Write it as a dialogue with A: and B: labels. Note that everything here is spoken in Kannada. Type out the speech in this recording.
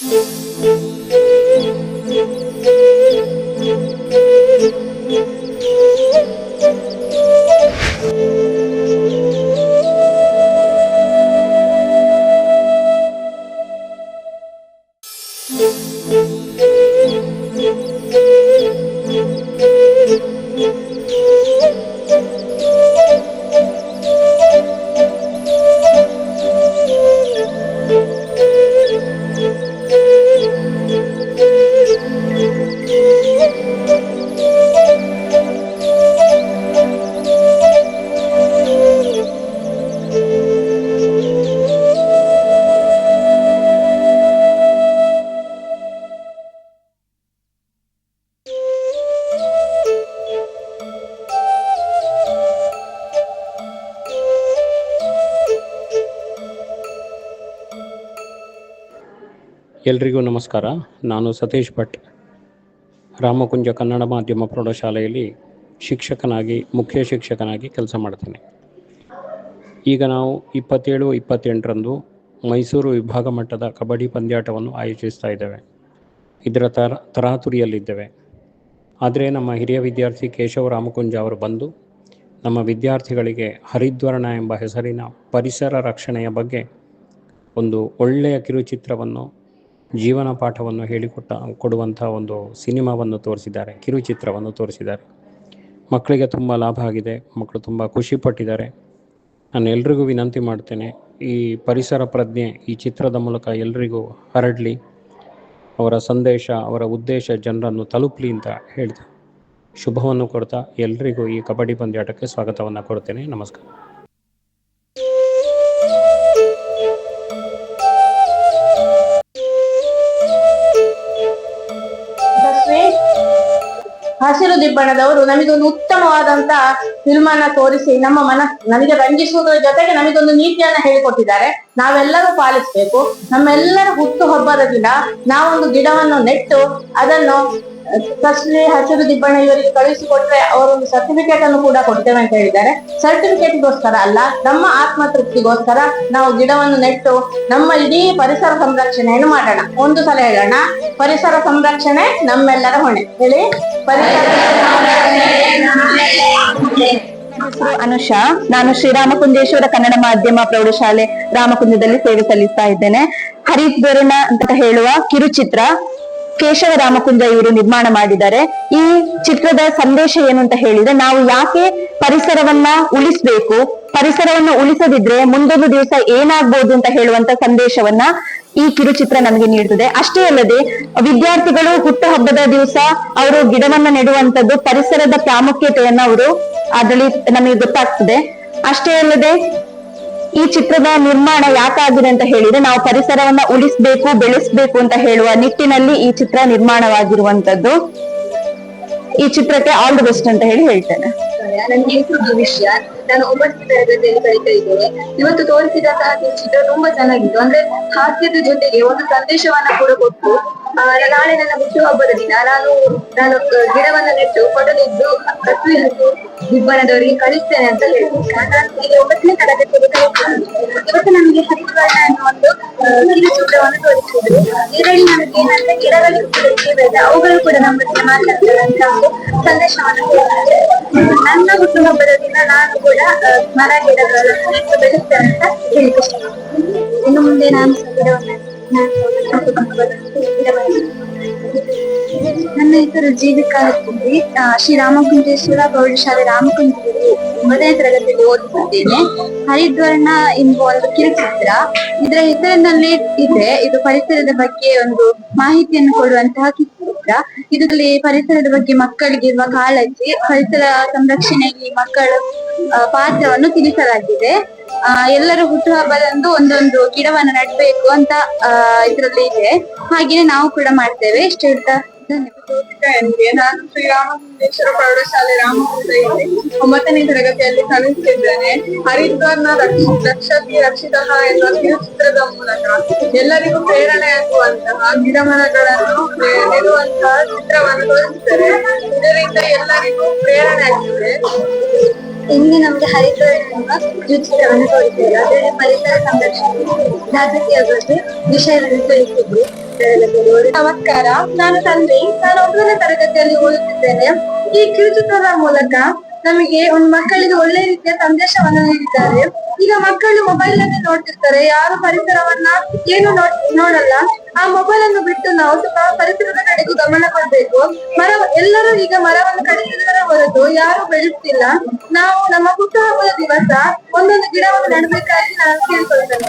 A: Thank you. ಎಲ್ರಿಗೂ ನಮಸ್ಕಾರ. ನಾನು ಸತೀಶ್ ಭಟ್. ರಾಮಕುಂಜ ಕನ್ನಡ ಮಾಧ್ಯಮ ಪ್ರೌಢಶಾಲೆಯಲ್ಲಿ ಶಿಕ್ಷಕನಾಗಿ, ಮುಖ್ಯ ಶಿಕ್ಷಕನಾಗಿ ಕೆಲಸ ಮಾಡ್ತೇನೆ. ಈಗ ನಾವು ಇಪ್ಪತ್ತೇಳು, ಇಪ್ಪತ್ತೆಂಟರಂದು ಮೈಸೂರು ವಿಭಾಗ ಮಟ್ಟದ ಕಬಡ್ಡಿ ಪಂದ್ಯಾಟವನ್ನು ಆಯೋಜಿಸ್ತಾ ಇದ್ದೇವೆ. ಇದರ ತರ, ತರಾತುರಿಯಲ್ಲಿದ್ದೇವೆ. ಆದರೆ ನಮ್ಮ ಹಿರಿಯ ವಿದ್ಯಾರ್ಥಿ ಕೇಶವ ರಾಮಕುಂಜ ಅವರು ಬಂದು ನಮ್ಮ ವಿದ್ಯಾರ್ಥಿಗಳಿಗೆ ಹರಿದ್ವರ್ಣ ಎಂಬ ಹೆಸರಿನ ಪರಿಸರ ರಕ್ಷಣೆಯ ಬಗ್ಗೆ ಒಂದು ಒಳ್ಳೆಯ ಕಿರುಚಿತ್ರವನ್ನು ಜೀವನ ಪಾಠವನ್ನು ಹೇಳಿಕೊಟ್ಟ ಕೊಡುವಂಥ ಒಂದು ಸಿನಿಮಾವನ್ನು ತೋರಿಸಿದ್ದಾರೆ, ಕಿರುಚಿತ್ರವನ್ನು ತೋರಿಸಿದ್ದಾರೆ. ಮಕ್ಕಳಿಗೆ ತುಂಬ ಲಾಭ ಆಗಿದೆ, ಮಕ್ಕಳು ತುಂಬ ಖುಷಿಪಟ್ಟಿದ್ದಾರೆ ನಾನು ಎಲ್ರಿಗೂ ವಿನಂತಿ ಮಾಡ್ತೇನೆ, ಈ ಪರಿಸರ ಪ್ರಜ್ಞೆ ಈ ಚಿತ್ರದ ಮೂಲಕ ಎಲ್ರಿಗೂ ಹರಡಲಿ. ಅವರ ಸಂದೇಶ, ಅವರ ಉದ್ದೇಶ ಜನರನ್ನು ತಲುಪಲಿ ಅಂತ ಹೇಳ್ತಾ, ಶುಭವನ್ನು ಕೊಡ್ತಾ ಎಲ್ರಿಗೂ ಈ ಕಬಡ್ಡಿ ಪಂದ್ಯಾಟಕ್ಕೆ ಸ್ವಾಗತವನ್ನು ಕೊಡ್ತೇನೆ. ನಮಸ್ಕಾರ.
B: ಹಸಿರು ದಿಬ್ಬಣದವರು ನಮಗೊಂದು ಉತ್ತಮವಾದಂತ ಫಿಲ್ಮ್ ತೋರಿಸಿ ನಮ್ಮ ಮನ, ನಮಗೆ ರಂಜಿಸುವುದರ ಜೊತೆಗೆ ನಮಗೊಂದು ನೀತಿಯನ್ನ ಹೇಳಿಕೊಟ್ಟಿದ್ದಾರೆ. ನಾವೆಲ್ಲರೂ ಪಾಲಿಸಬೇಕು. ನಮ್ಮೆಲ್ಲರ ಹುಟ್ಟು ಹಬ್ಬದ ದಿನ ನಾವೊಂದು ಗಿಡವನ್ನು ನೆಟ್ಟು ಅದನ್ನು ತಸ್ವಿ ಹಸಿರು ದಿಬ್ಬಣ ಇವರಿಗೆ ಕಳುಹಿಸಿಕೊಟ್ರೆ ಅವರೊಂದು ಸರ್ಟಿಫಿಕೇಟ್ ಅನ್ನು ಕೂಡ ಕೊಡ್ತೇವೆ ಅಂತ ಹೇಳಿದ್ದಾರೆ. ಸರ್ಟಿಫಿಕೇಟ್ಗೋಸ್ಕರ ಅಲ್ಲ, ನಮ್ಮ ಆತ್ಮ ತೃಪ್ತಿಗೋಸ್ಕರ ನಾವು ಗಿಡವನ್ನು ನೆಟ್ಟು ನಮ್ಮ ಇಡೀ ಪರಿಸರ ಸಂರಕ್ಷಣೆಯನ್ನು ಮಾಡೋಣ? ಒಂದು ಸಲ ಹೇಳೋಣ. ಪರಿಸರ ಸಂರಕ್ಷಣೆ ನಮ್ಮೆಲ್ಲರ ಹೊಣೆ. ಹೇಳಿ. ಪರಿಸರ
C: ಹೆಸರು ಅನುಷಾ. ನಾನು ಶ್ರೀರಾಮಕುಂಜೇಶ್ವರ ಕನ್ನಡ ಮಾಧ್ಯಮ ಪ್ರೌಢಶಾಲೆ ರಾಮಕುಂಜದಲ್ಲಿ ಸೇವೆ ಸಲ್ಲಿಸ್ತಾ ಇದ್ದೇನೆ. ಹರಿದ್ವರ್ಣ ಅಂತ ಹೇಳುವ ಕಿರುಚಿತ್ರ. ಕೇಶವ ರಾಮಕುಂಜ ಇವರು ನಿರ್ಮಾಣ ಮಾಡಿದ್ದಾರೆ. ಈ ಚಿತ್ರದ ಸಂದೇಶ ಏನು ಅಂತ ಹೇಳಿದ್ರೆ, ನಾವು ಯಾಕೆ ಪರಿಸರವನ್ನ ಉಳಿಸ್ಬೇಕು? ಪರಿಸರವನ್ನ ಉಳಿಸದಿದ್ರೆ ಮುಂದೊಂದು ದಿವಸ ಏನಾಗ್ಬೋದು ಅಂತ ಹೇಳುವಂತ ಸಂದೇಶವನ್ನ ಈ ಕಿರುಚಿತ್ರ ನಮಗೆ ನೀಡುತ್ತದೆ ಅಷ್ಟೇ ಅಲ್ಲದೆ, ವಿದ್ಯಾರ್ಥಿಗಳು ಹುಟ್ಟುಹಬ್ಬದ ದಿವಸ ಅವರು ಗಿಡವನ್ನ ನೆಡುವಂತದ್ದು ಪರಿಸರದ ಪ್ರಾಮುಖ್ಯತೆಯನ್ನ ಅವರು ಅದರಲ್ಲಿ ನಮಗೆ ಗೊತ್ತಾಗ್ತದೆ. ಅಷ್ಟೇ ಅಲ್ಲದೆ ಈ ಚಿತ್ರದ ನಿರ್ಮಾಣ ಯಾಕಾಗಿದೆ ಅಂತ ಹೇಳಿದ್ರೆ ನಾವು ಪರಿಸರವನ್ನ ಉಳಿಸ್ಬೇಕು, ಬೆಳೆಸ್ಬೇಕು ಅಂತ ಹೇಳುವ ನಿಟ್ಟಿನಲ್ಲಿ ಈ ಚಿತ್ರ ನಿರ್ಮಾಣವಾಗಿರುವಂತದ್ದು. ಈ ಚಿತ್ರಕ್ಕೆ ಆಲ್ ದಿ ಬೆಸ್ಟ್ ಅಂತ ಹೇಳಿ ಹೇಳ್ತೇನೆ.
D: ನನ್ನ ನಾನು ಒಂಬತ್ತನೇ ತರಗತಿಯಲ್ಲಿ ಕಲಿತಾ ಇದ್ದೇನೆ. ಇವತ್ತು ತೋರಿಸಿದಂತಹ ಚಿತ್ರ ತುಂಬಾ ಚೆನ್ನಾಗಿತ್ತು. ಅಂದ್ರೆ ಹಾಸ್ಯದ ಜೊತೆಗೆ ಒಂದು ಸಂದೇಶವನ್ನ ಕೂಡ ಕೊಟ್ಟು ನಾಳೆ ನನ್ನ ಹುಟ್ಟುಹಬ್ಬದ ದಿನ. ನಾನು ನಾನು ಗಿಡವನ್ನು ನೆಟ್ಟು ಕೊಡಲಿದ್ದು ಕತ್ತಿ ಹಸಿ ದಿಬ್ಬಣದವರಿಗೆ ಕಳಿಸ್ತೇನೆ ಅಂತ ಹೇಳ್ತೀನಿ. ನಾನು ಈಗ ಒಂಬತ್ತನೇ ಕಲಿತಿದ್ದೇನೆ ಇವತ್ತು ನಮಗೆ ಹರಿದ್ವರ್ಣ ಅನ್ನೋ ಒಂದು ಚಿತ್ರವನ್ನು ತೋರಿಸಿದ್ರು. ಇದರಲ್ಲಿ ನಮಗೆ ಏನಂದ್ರೆ ಗಿಡಗಳು ಜೀವದ. ಅವುಗಳು ಕೂಡ ನಮ್ಮ ಜೊತೆ ಮಾತಾಡ್ತಾರೆ ಅಂತ ಒಂದು ಸಂದೇಶವನ್ನು ಕೊಡ್ತಾರೆ. ನನ್ನ ಹುಟ್ಟುಹಬ್ಬದ ದಿನ ನಾನು ಕೂಡ ಮರ ಗಿಡಗಳನ್ನು ಬೆಳೆಸ್ತೇನೆ ಅಂತ ಹೇಳಿದ್ದೆ. ಇನ್ನು ಮುಂದೆ ನಾನು ಗಿಡವನ್ನು ನಾನು ನನ್ನ ಹೆಸರು ಜೀವಿಕಾ ಹತ್ತಿ ಶ್ರೀರಾಮಕುಂಜೇಶ್ವರ ಪ್ರೌಢಶಾಲೆ ರಾಮಕುಂಜದಲ್ಲಿ ಒಂಬತ್ತನೇ ತರಗತಿಯಲ್ಲಿ ಓದುತ್ತಿದ್ದೇನೆ ಹರಿದ್ವರ್ಣ ಒಂದು ಕಿರುಚಿತ್ರ. ಇದರ ಹೆಸರಿನಲ್ಲಿ ಇದೆ, ಇದು ಪರಿಸರದ ಬಗ್ಗೆ ಒಂದು ಮಾಹಿತಿಯನ್ನು ಕೊಡುವಂತಹ ಕಿರುಚಿತ್ರ. ಇದರಲ್ಲಿ ಪರಿಸರದ ಬಗ್ಗೆ ಮಕ್ಕಳಿಗೆ ಇರುವ ಕಾಳಜಿ, ಪರಿಸರ ಸಂರಕ್ಷಣೆಯಲ್ಲಿ ಮಕ್ಕಳ ಪಾತ್ರವನ್ನು ತಿಳಿಸಲಾಗಿದೆ. ಎಲ್ಲರೂ ಹುಟ್ಟುಹಬ್ಬದಂದು ಒಂದೊಂದು ಗಿಡವನ್ನ ನೆಡ್ಬೇಕು ಅಂತ ಇದರಲ್ಲಿ ಇದೆ. ಹಾಗೆಯೇ ನಾವು ಕೂಡ ಮಾಡ್ತೇವೆ. ಇಷ್ಟ ಹೇಳ್ತಾ
B: ನಾನು ಶ್ರೀರಾಮಕೃಷ್ಣೇಶ್ವರ ಪ್ರೌಢಶಾಲೆ ರಾಮಕುಂಜದಲ್ಲಿ ಒಂಬತ್ತನೇ ತರಗತಿಯಲ್ಲಿ ಕಲಿಸ್ತಿದ್ದೇನೆ ಹರಿದ್ವರ್ನ ರಕ್ಷ ರಕ್ಷತಿ ರಕ್ಷಿತ ಎನ್ನುವ ಕಿರುಚಿತ್ರದ ಮೂಲಕ ಎಲ್ಲರಿಗೂ ಪ್ರೇರಣೆ ಆಗುವಂತಹ ಗಿಡ ಮರಗಳನ್ನು ನೆಡುವಂತಹ ಚಿತ್ರವನ್ನು ತೋರಿಸಿದ್ದಾರೆ. ಇದರಿಂದ ಎಲ್ಲರಿಗೂ ಪ್ರೇರಣೆ ಆಗ್ತದೆ.
D: ಇಲ್ಲಿ ನಮ್ಗೆ ಹರಿದ್ವರ್ಣ ಎಂಬ ತೋರಿಸಿದ್ರು ಅದರಲ್ಲಿ ಪರಿಸರ ಸಂರಕ್ಷಣೆ ಜಾಗೃತಿಯ ಬಗ್ಗೆ ವಿಷಯವನ್ನು ತಿಳಿಸಿದ್ರು
B: ನಮಸ್ಕಾರ. ನಾನು ತಂದೆ. ನಾನು ಒಂದನೇ ತರಗತಿಯಲ್ಲಿ ಓದುತ್ತಿದ್ದೇನೆ. ಈ ಕಿರುಚಿತ್ರದ ಮೂಲಕ ನಮಗೆ ಒಂದು ಮಕ್ಕಳಿಗೆ ಒಳ್ಳೆ ರೀತಿಯ ಸಂದೇಶವನ್ನು ನೀಡಿದ್ದಾರೆ. ಈಗ ಮಕ್ಕಳು ಮೊಬೈಲ್ ಅಲ್ಲಿ ನೋಡ್ತಿರ್ತಾರೆ. ಯಾರು ಪರಿಸರವನ್ನ ಏನು ನೋಡ್- ನೋಡಲ್ಲ.
D: ಆ ಮೊಬೈಲ್ ಅನ್ನು ಬಿಟ್ಟು ನಾವು ಸ್ವಲ್ಪ ಪರಿಸರದ ಕಡೆಗೂ ಗಮನ ಕೊಡ್ಬೇಕು. ಮರ, ಎಲ್ಲರೂ ಈಗ ಮರವನ್ನು ಕಡಿತಿದ್ದಾರೆ ಹೊರತು ಯಾರು ಬೆಳೆಸ್ತಿಲ್ಲ ನಾವು ನಮ್ಮ ಹುಟ್ಟುಹಬ್ಬದ ದಿವಸ ಒಂದೊಂದು ಗಿಡವನ್ನು ನೆಡಬೇಕಾಗಿ ನಾನು ಕೇಳ್ಕೊಳ್ತೇನೆ